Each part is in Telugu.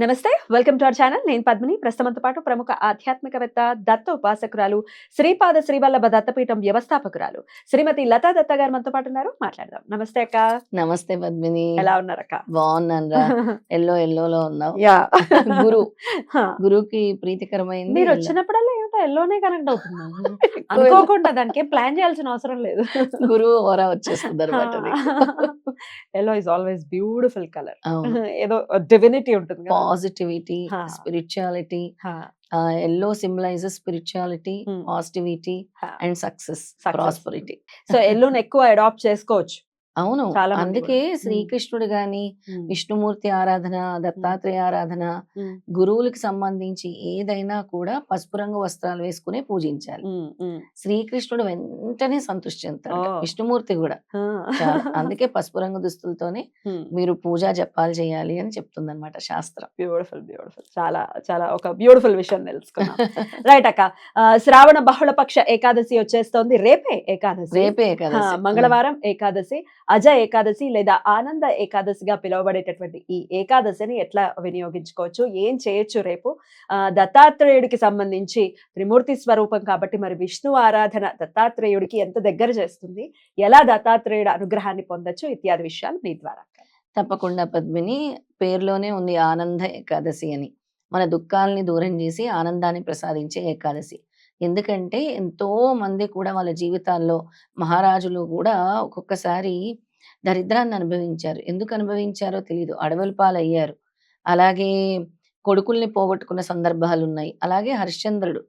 నమస్తే వెల్కమ్ టు అవర్ ఛానల్. నేను పద్మిని. ప్రస్తుతంతో పాటు ప్రముఖ ఆధ్యాత్మికవేత్త దత్త ఉపాసకురాలు శ్రీపాద శ్రీవల్లభ దత్తపీఠం వ్యవస్థాపకురాలు శ్రీమతి లతా దత్త గారు మనతో పాటు ఉన్నారు. మాట్లాడదాం. నమస్తే అక్క. నమస్తే పద్మిని. ఎలా ఉన్నారు అక్క బాగున్నాను ఎల్లో ఎల్లోలో ఉన్నావు. యా. గురు. ప్రీతికరమైంది. మీరు. వచ్చినప్పుడల్లా ఎల్లోనే కనెక్ట్ అవుతున్నాను అనుకోకుండా దానికి ప్లాన్ చేయాల్సిన అవసరం లేదు గురువు ఓరా వచ్చేస్తుంది అనమాట yellow is always beautiful colour ఏదో డివినిటీ ఉంటుంది. Positivity. Spirituality yellow symbolises spirituality. Positivity. And success. Prosperity so ఎల్లోని ఎక్కువ అడాప్ట్ చేసుకోవచ్చు అవును. అందుకే. శ్రీకృష్ణుడు గాని విష్ణుమూర్తి ఆరాధన దత్తాత్రేయ ఆరాధన. గురువులకు సంబంధించి ఏదైనా కూడా పసుపు రంగు వస్త్రాలు వేసుకునే పూజించాలి. శ్రీకృష్ణుడు వెంటనే సంతృష్టి చెందుతాడు. విష్ణుమూర్తి కూడా. అందుకే పసుపు రంగు దుస్తులతోనే. మీరు పూజా జపాలు చేయాలి అని చెప్తుంది అనమాట శాస్త్రం. Beautiful beautiful. చాలా చాలా ఒక బ్యూటిఫుల్ విషయం తెలుసుకున్నాం. రైట్ అక్క. శ్రావణ బహుళపక్ష ఏకాదశి వచ్చేస్తోంది. రేపే ఏకాదశి. రేపే ఆ, కదా మంగళవారం ఏకాదశి. అజ ఏకాదశి లేదా ఆనంద ఏకాదశిగా పిలువబడేటటువంటి ఈ ఏకాదశిని ఎట్లా వినియోగించుకోవచ్చు? ఏం చేయొచ్చు రేపు? దత్తాత్రేయుడికి సంబంధించి త్రిమూర్తి స్వరూపం కాబట్టి మరి విష్ణు ఆరాధన దత్తాత్రేయుడికి ఎంత దగ్గర చేస్తుంది? ఎలా దత్తాత్రేయుడు అనుగ్రహాన్ని పొందొచ్చు? ఇత్యాది విషయాలు మీ ద్వారా. తప్పకుండా పద్మిని. పేరులోనే ఉంది ఆనంద ఏకాదశి అని. మన దుఃఖాలని దూరం చేసి ఆనందాన్ని ప్రసాదించే ఏకాదశి. ఎందుకంటే ఎంతో మంది కూడా వాళ్ళ జీవితాల్లో మహారాజులు కూడా ఒక్కొక్కసారి దరిద్రాన్ని అనుభవించారు. ఎందుకు అనుభవించారో తెలియదు అడవుల పాలయ్యారు. అలాగే కొడుకుల్ని పోగొట్టుకున్న సందర్భాలు ఉన్నాయి. అలాగే హరిశ్చంద్రుడు.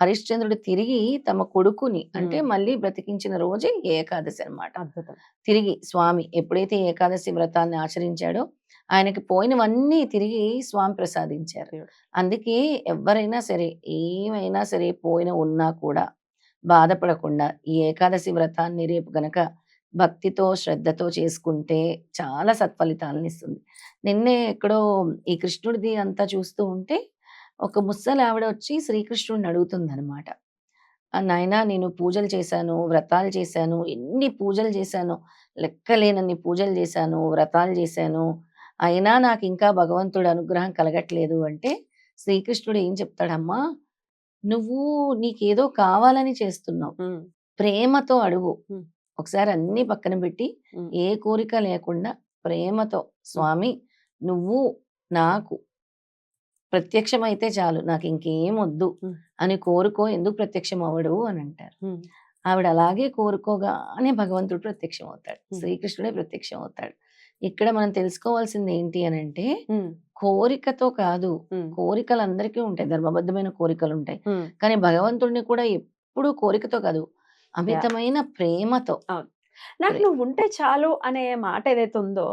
హరిశ్చంద్రుడు తిరిగి తమ కొడుకుని అంటే. మళ్ళీ బ్రతికించిన రోజే ఏకాదశి అన్నమాట. అద్భుతం. తిరిగి స్వామి ఎప్పుడైతే ఏకాదశి వ్రతాన్ని ఆచరించాడో ఆయనకి పోయినవన్నీ తిరిగి స్వామి ప్రసాదించారు. అందుకే ఎవరైనా సరే ఏమైనా సరే పోయిన ఉన్నా కూడా బాధపడకుండా ఈ ఏకాదశి వ్రతాన్ని రేపు గనక భక్తితో శ్రద్ధతో చేసుకుంటే చాలా సత్ఫలితాలను ఇస్తుంది. నిన్నే ఎక్కడో ఈ కృష్ణుడిది అంతా చూస్తూ ఉంటే ఒక ముసలి ఆవిడ వచ్చి శ్రీకృష్ణుడిని అడుగుతుంది అనమాట నాయనా నేను పూజలు చేశాను వ్రతాలు చేశాను ఎన్ని పూజలు చేశాను లెక్కలేనన్ని పూజలు చేశాను వ్రతాలు చేశాను అయినా నాకు ఇంకా భగవంతుడు అనుగ్రహం కలగట్లేదు అంటే శ్రీకృష్ణుడు ఏం చెప్తాడమ్మా? నువ్వు నీకేదో కావాలని చేస్తున్నావు. ప్రేమతో అడుగు. ఒకసారి అన్ని పక్కన పెట్టి. ఏ కోరిక లేకుండా ప్రేమతో స్వామి నువ్వు నాకు ప్రత్యక్షమైతే చాలు. నాకు ఇంకేం వద్దు. అని కోరుకో. ఎందుకు ప్రత్యక్షం అవడు అని అంటారు. ఆవిడ అలాగే కోరుకోగానే భగవంతుడు ప్రత్యక్షం అవుతాడు. శ్రీకృష్ణుడే ప్రత్యక్షం అవుతాడు ఇక్కడ మనం తెలుసుకోవాల్సింది ఏంటి అని అంటే కోరికతో కాదు కోరికలు అందరికీ ఉంటాయి. ధర్మబద్ధమైన కోరికలు ఉంటాయి. కానీ భగవంతుడిని కూడా ఎప్పుడు కోరికతో కాదు అమితమైన ప్రేమతో. నాకు నువ్వు ఉంటే చాలు అనే మాట ఏదైతే ఉందో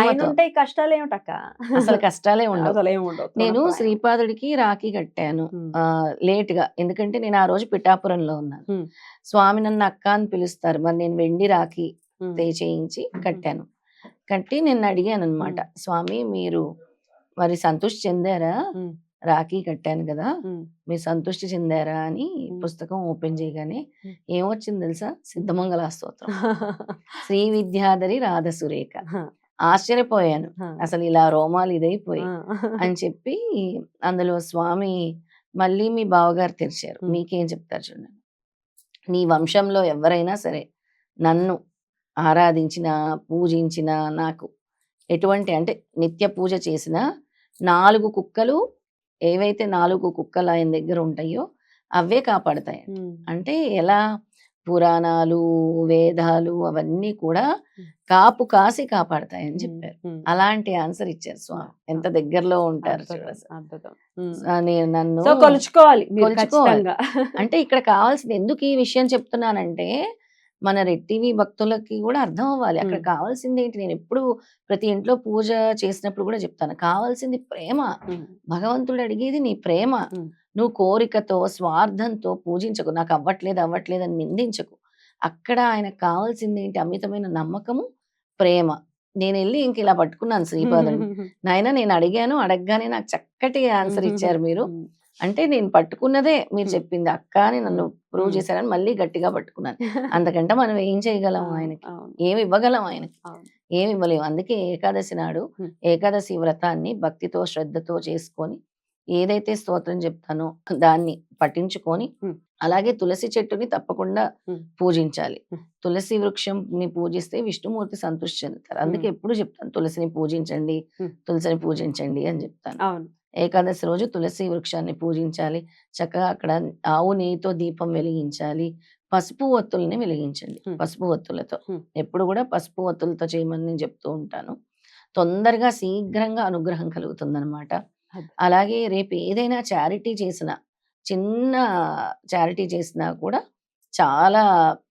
ఆయన ఉంటే కష్టాలు ఏమిటక్క? అసలు కష్టాలే ఉండవు. నేను. శ్రీపాదుడికి రాఖీ కట్టాను. లేట్గా ఎందుకంటే నేను ఆ రోజు పిఠాపురంలో ఉన్నాను. స్వామి నన్ను అక్క అని పిలుస్తారు. మరి నేను వెండి రాఖీ చేయించి కట్టాను. కట్టి నేను అడిగాను అనమాట స్వామి మీరు మరి సంతృష్టి చెందారా? రాఖీ కట్టాను కదా మీరు సంతృష్టి చెందారా? అని. పుస్తకం ఓపెన్ చేయగానే. ఏమొచ్చింది తెలుసా? సిద్ధమంగళ స్తోత్రం శ్రీ విద్యాధరి రాధ సురేఖ ఆశ్చర్యపోయాను అసలు ఇలా రోమాలు ఇదైపోయి అని చెప్పి అందులో స్వామి మళ్ళీ మీ బావగారు తెరిచారు. మీకేం చెప్తారు చూడండి నీ వంశంలో ఎవరైనా సరే నన్ను ఆరాధించిన పూజించిన నాకు ఎటువంటి అంటే నిత్య పూజ చేసిన నాలుగు కుక్కలు ఏవైతే నాలుగు కుక్కలు ఆయన దగ్గర ఉంటాయో అవే కాపాడతాయి అంటే ఎలా? పురాణాలు వేదాలు అవన్నీ కూడా. కాపు కాసి కాపాడతాయని చెప్పారు. అలాంటి ఆన్సర్ ఇచ్చారు స్వామి. ఎంత దగ్గరలో ఉంటారు నేను నన్ను కొలుచుకోవాలి. అంటే ఇక్కడ కావాల్సింది ఎందుకు ఈ విషయం చెప్తున్నానంటే మన రెట్టివి భక్తులకి కూడా అర్థం అవ్వాలి. అక్కడ. కావాల్సింది ఏంటి నేను ఎప్పుడు ప్రతి ఇంట్లో పూజ చేసినప్పుడు కూడా చెప్తాను. కావాల్సింది ప్రేమ. భగవంతుడు అడిగేది నీ ప్రేమ. నువ్వు కోరికతో స్వార్థంతో పూజించకు. నాకు అవ్వట్లేదు అవ్వట్లేదు అని నిందించకు. అక్కడ ఆయనకు కావాల్సింది ఏంటి అమితమైన నమ్మకము ప్రేమ. నేను వెళ్ళి ఇంక ఇలా పట్టుకున్నాను శ్రీపాదని నాయన నేను అడిగాను. అడగగానే నాకు చక్కటి ఆన్సర్ ఇచ్చారు మీరు. అంటే నేను పట్టుకున్నదే మీరు. చెప్పింది అక్క అని నన్ను ప్రూవ్. చేశారని మళ్ళీ గట్టిగా పట్టుకున్నాను అంతకంటే మనం ఏం చేయగలం ఆయనకి ఏమి ఇవ్వగలం ఆయనకి. ఏమి ఇవ్వలేము అందుకే ఏకాదశి నాడు. ఏకాదశి వ్రతాన్ని భక్తితో శ్రద్ధతో చేసుకొని ఏదైతే స్తోత్రం చెప్తానో దాన్ని పఠించుకొని. అలాగే తులసి చెట్టుని తప్పకుండా. పూజించాలి. తులసి వృక్షంని పూజిస్తే విష్ణుమూర్తి సంతృష్టి చెందుతారు అందుకే. ఎప్పుడు చెప్తాను తులసిని పూజించండి. తులసిని పూజించండి అని చెప్తాను అవును ఏకాదశి రోజు తులసి వృక్షాన్ని పూజించాలి. చక్కగా అక్కడ ఆవు నెయ్యితో దీపం వెలిగించాలి. పసుపు ఒత్తుల్ని వెలిగించండి. పసుపు ఒత్తులతో. ఎప్పుడు కూడా పసుపు ఒత్తులతో చేయమని నేను చెప్తూ ఉంటాను. తొందరగా శీఘ్రంగా అనుగ్రహం కలుగుతుందన్నమాట. అది. అలాగే రేపు ఏదైనా చారిటీ చేసిన చిన్న చారిటీ చేసినా కూడా చాలా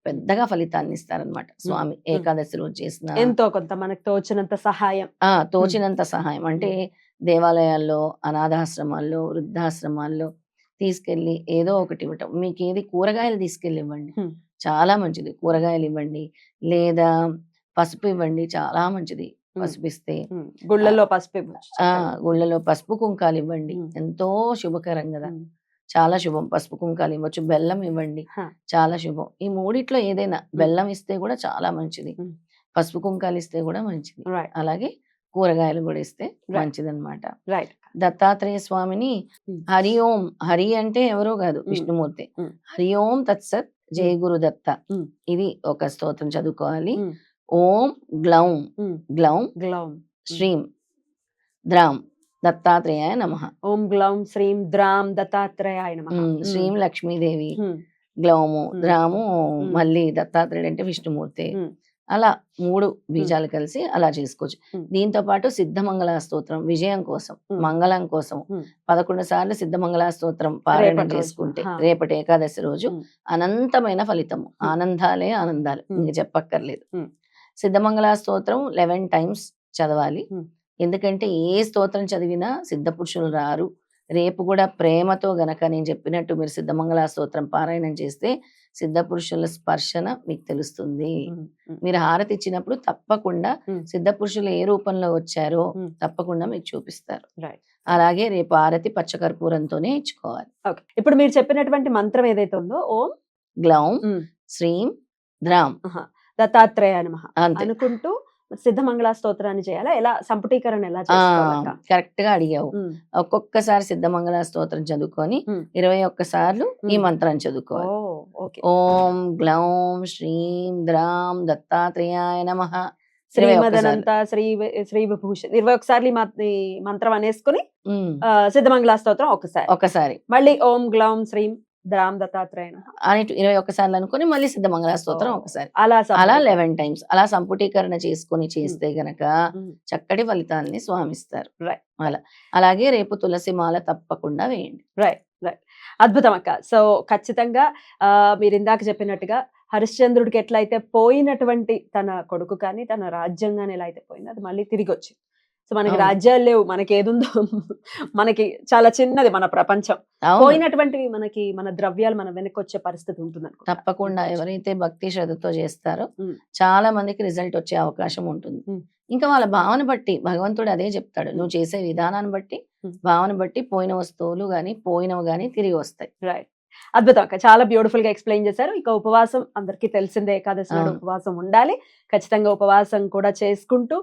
పెద్దగా ఫలితాన్ని ఇస్తారనమాట స్వామి. ఏకాదశి రోజు చేసిన. ఎంతో కొంత మనకు తోచినంత సహాయం. ఆ! తోచినంత సహాయం. అంటే దేవాలయాల్లో అనాథాశ్రమాల్లో వృద్ధాశ్రమాల్లో తీసుకెళ్ళి ఏదో ఒకటి ఇవ్వటం. మీకు ఏది కూరగాయలు తీసుకెళ్ళి ఇవ్వండి. చాలా మంచిది. కూరగాయలు ఇవ్వండి. లేదా పసుపు ఇవ్వండి. చాలా మంచిది. పసుపు ఇస్తే ఉమ్, గుళ్ళల్లో పసుపు. గుళ్ళలో పసుపు కుంకాలు ఇవ్వండి. ఎంతో శుభకరం కదా! చాలా శుభం. పసుపు కుంకాలు ఇవ్వచ్చు. బెల్లం ఇవ్వండి. చాలా శుభం. ఈ మూడిట్లో ఏదైనా బెల్లం ఇస్తే కూడా చాలా మంచిది. పసుపు కుంకాలు ఇస్తే కూడా మంచిది. అలాగే కూరగాయలు కూడా ఇస్తే. మంచిదన్నమాట రైట్ దత్తాత్రేయ స్వామిని. హరి ఓం హరి అంటే ఎవరో కాదు. విష్ణుమూర్తి. హరి ఓం తత్సత్ జయ గురు దత్త. ఇది ఒక స్తోత్రం చదువుకోవాలి. ఓం గ్లౌం గ్లౌం గ్లౌం శ్రీం ద్రాం దత్తాత్రేయాయ నమ ఓం గ్లౌం శ్రీం ద్రాం దత్తాత్రేయాయ నమః శ్రీం లక్ష్మీదేవి గ్లౌము. ద్రాము. మళ్ళీ దత్తాత్రేయుడు అంటే విష్ణుమూర్తి. అలా మూడు బీజాలు కలిసి అలా చేసుకోవచ్చు. దీంతో పాటు సిద్ధమంగళ స్తోత్రం విజయం కోసం. మంగళం కోసం. పదకొండు సార్లు సిద్ధమంగళ స్తోత్రం పారాయణం. చేసుకుంటే. రేపటి ఏకాదశి రోజు. అనంతమైన ఫలితము. ఆనందాలే ఆనందాలు. ఇంక చెప్పక్కర్లేదు. సిద్ధమంగళ స్తోత్రం లెవెన్ టైమ్స్ చదవాలి. ఎందుకంటే ఏ స్తోత్రం చదివినా సిద్ధ పురుషులు రారు రేపు కూడా ప్రేమతో గనక నేను చెప్పినట్టు మీరు సిద్ధమంగళ స్తోత్రం పారాయణం చేస్తే సిద్ధ పురుషుల స్పర్శన మీకు తెలుస్తుంది. మీరు హారతి ఇచ్చినప్పుడు తప్పకుండా. సిద్ధ పురుషులు ఏ రూపంలో వచ్చారో. తప్పకుండా మీకు చూపిస్తారు. అలాగే రేపు హారతి పచ్చకర్పూరంతోనే ఇచ్చుకోవాలి. ఇప్పుడు మీరు చెప్పినటువంటి మంత్రం ఏదైతే ఉందో ఓం గ్లౌం శ్రీం ద్రాం. దత్తాత్రేయ నమః అనుకుంటూ సిద్ధమంగళ స్తోత్రాన్ని చేయాలా? ఎలా సంపుటీకరణ ఎలా కరెక్ట్గా అడిగావు. ఒక్కొక్కసారి సిద్ధమంగళ స్తోత్రం చదువుకొని. ఇరవై ఒక్కసార్లు ఈ. మంత్రాన్ని చదువుకోవాలి. ఓం! గ్లౌం శ్రీం ద్రాం దత్తాత్రేయాయ నమ శ్రీమదనంత శ్రీ శ్రీ విభూషణ్ ఇరవై ఒకసారి మంత్రం అనేసుకుని సిద్ధమంగళ స్తోత్రం ఒకసారి ఒకసారి మళ్ళీ ఓం గ్లౌం శ్రీం ద్రాం దత్తాత్రేయ. అని ఇరవై ఒక్కసార్లు అనుకుని మళ్ళీ సిద్ధమంగళ స్తోత్రం. ఒకసారి అలా అలా. లెవెన్ టైమ్స్ అలా సంపుటీకరణ చేసుకొని చేస్తే గనక చక్కటి ఫలితాన్ని స్వామిస్తారు Right. అలా అలాగే రేపు తులసి మాల తప్పకుండా వేయండి రైట్ రైట్ అద్భుతం అక్క సో ఖచ్చితంగా ఆ, మీరు ఇందాక చెప్పినట్టుగా హరిశ్చంద్రుడికి ఎట్లయితే పోయినటువంటి తన కొడుకు కానీ తన రాజ్యం కానీ ఎలా అయితే పోయిందో అది మళ్ళీ తిరిగి వచ్చింది సో మనకి. రాజ్యాలు లేవు. మనకి ఏదుందో మనకి చాలా చిన్నది మన ప్రపంచం. పోయినటువంటివి మనకి మన ద్రవ్యాలు మన వెనక్కి వచ్చే పరిస్థితి ఉంటుంది. తప్పకుండా. ఎవరైతే భక్తి శ్రద్ధతో చేస్తారో. చాలా మందికి రిజల్ట్ వచ్చే అవకాశం ఉంటుంది. ఇంకా వాళ్ళ భావన బట్టి భగవంతుడు అదే చెప్తాడు. నువ్వు చేసే విధానాన్ని బట్టి. భావన బట్టి పోయిన వస్తువులు గాని పోయినవి గాని తిరిగి వస్తాయి. రైట్ అద్భుతం అక్క. చాలా బ్యూటిఫుల్గా ఎక్స్ప్లెయిన్ చేశారు. ఇక ఉపవాసం అందరికీ తెలిసిందే. ఏకాదశి. ఉపవాసం ఉండాలి. ఖచ్చితంగా ఉపవాసం కూడా చేసుకుంటూ